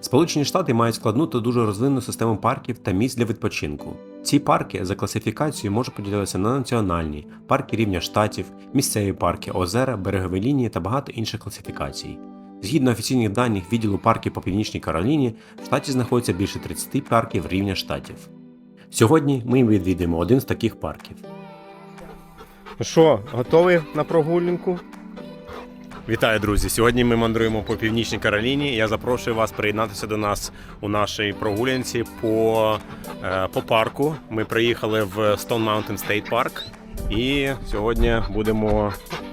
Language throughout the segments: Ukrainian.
Сполучені Штати мають складну та дуже розвинену систему парків та місць для відпочинку. Ці парки за класифікацією можуть поділитися на національні, парки рівня штатів, місцеві парки, озера, берегові лінії та багато інших класифікацій. Згідно офіційних даних відділу парків по Північній Кароліні, в штаті знаходиться більше 30 парків рівня штатів. Сьогодні ми відвідуємо один з таких парків. Що, готові на прогулянку? Вітаю, друзі! Сьогодні ми мандруємо по північній Кароліні. Я запрошую вас приєднатися до нас у нашій прогулянці по, е, по парку. Ми приїхали в Stone Mountain State Park і сьогодні будемо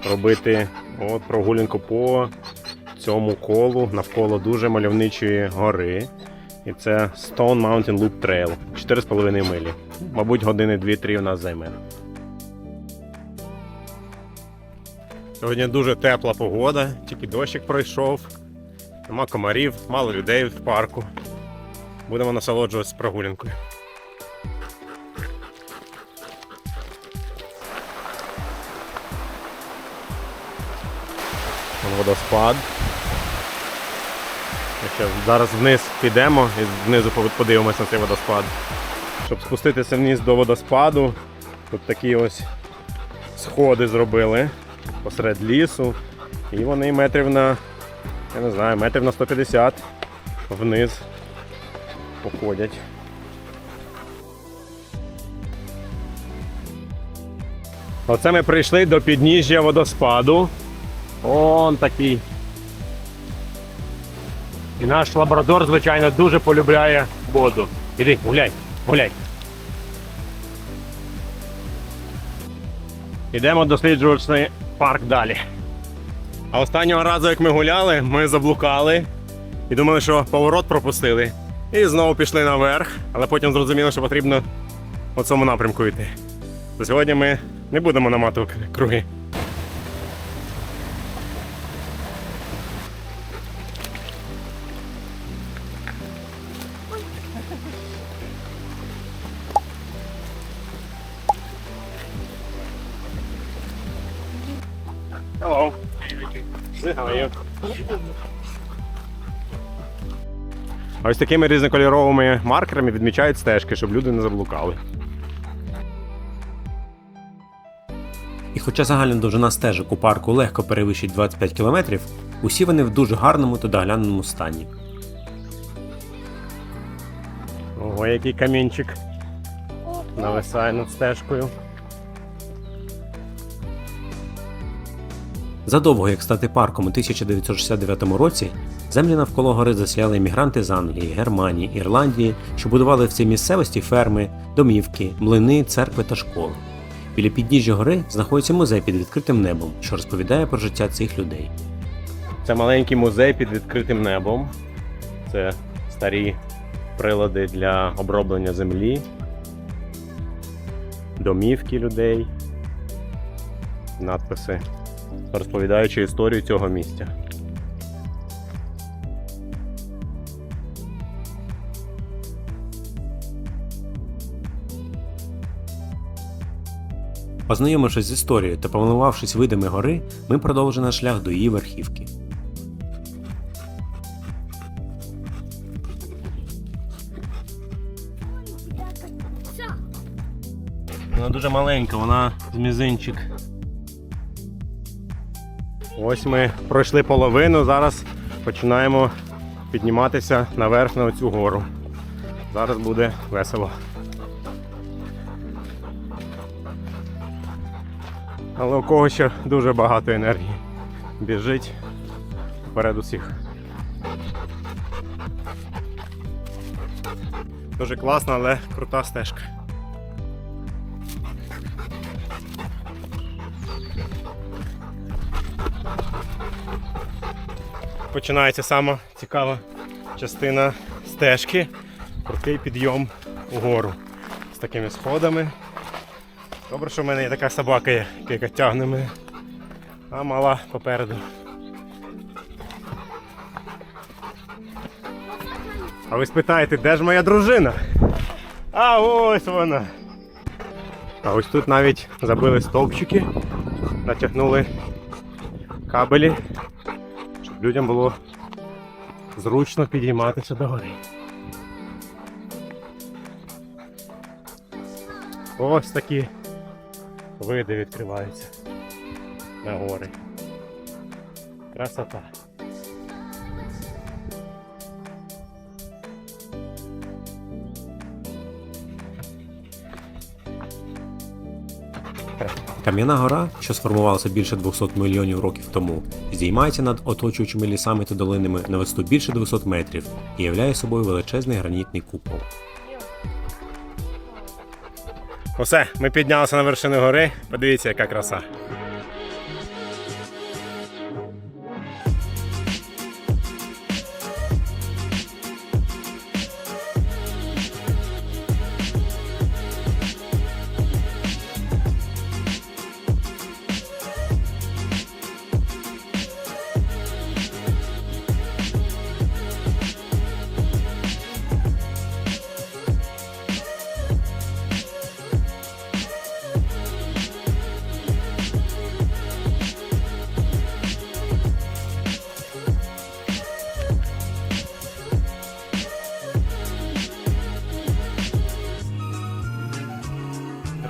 робити от прогулянку по цьому колу навколо дуже мальовничої гори. І це Stone Mountain Loop Trail 4,5 милі. Мабуть, години 2-3 у нас займе. Сьогодні дуже тепла погода, тільки дощик пройшов. Нема комарів, мало людей в парку. Будемо насолоджуватися прогулянкою. Водоспад. Ще зараз вниз підемо і знизу подивимося на цей водоспад. Щоб спуститися вниз до водоспаду, тут такі ось сходи зробили посеред лісу. І вони метрів на, я не знаю, метрів на 150 вниз походять. Оце ми прийшли до підніжжя водоспаду. Он такий. І наш лабрадор, звичайно, дуже полюбляє воду. Іди, гуляй, гуляй. Ідемо досліджувати парк далі. А останнього разу, як ми гуляли, ми заблукали і думали, що поворот пропустили. І знову пішли наверх, але потім зрозуміли, що потрібно у цьому напрямку йти. То сьогодні ми не будемо наматувати круги. How are you? А Ось такими різнокольоровими маркерами відмічають стежки, щоб люди не заблукали. І хоча загальна довжина стежок у парку легко перевищить 25 км, усі вони в дуже гарному та догляненому стані. Ого, який камінчик нависає над стежкою. Задовго як стати парком у 1969 році, землі навколо гори засіяли іммігранти з Англії, Германії, Ірландії, що будували в цій місцевості ферми, домівки, млини, церкви та школи. Біля підніжжя гори знаходиться музей під відкритим небом, що розповідає про життя цих людей. Це маленький музей під відкритим небом. Це старі прилади для оброблення землі, домівки людей, надписи, розповідаючи історію цього місця. Ознайомившись з історією та помилувавшись видами гори, ми продовжили наш шлях до її верхівки. Вона дуже маленька, вона з мізинчик. Ось ми пройшли половину, зараз починаємо підніматися наверх на цю гору. Зараз буде весело. Але у кого ще дуже багато енергії. Біжить вперед усіх. Дуже класна, але крута стежка. Починається сама цікава частина стежки. Крутий підйом угору з такими сходами. Добре, що в мене є така собака, яка тягне мене, а мала попереду. А ви спитаєте, де ж моя дружина? А ось вона. А ось тут навіть забили стовпчики, натягнули кабелі, щоб людям було зручно підійматися до гори. Ось такі види відкриваються на гори. Красота. Кам'яна гора, що сформувалася більше 200 мільйонів років тому, здіймається над оточуючими лісами та долинами на висоту більше 200 метрів і являє собою величезний гранітний купол. Усе, ми піднялися на вершину гори. Подивіться, яка краса.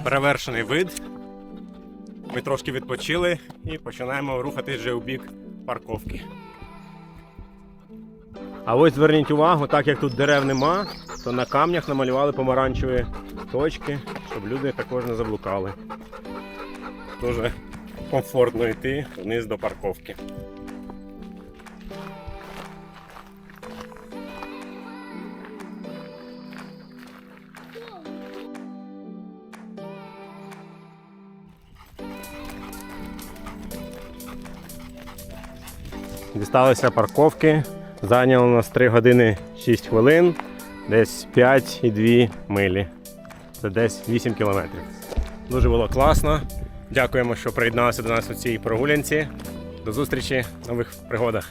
Перевершений вид. Ми трошки відпочили і починаємо рухатись вже у бік парковки. А ось зверніть увагу, так як тут дерев нема, то на камнях намалювали помаранчеві точки, щоб люди також не заблукали. Дуже комфортно йти вниз до парковки. Дісталися парковки. Зайняло нас 3 години 6 хвилин, десь 5,2 милі. Це десь 8 кілометрів. Дуже було класно. Дякуємо, що приєдналися до нас у цій прогулянці. До зустрічі в нових пригодах.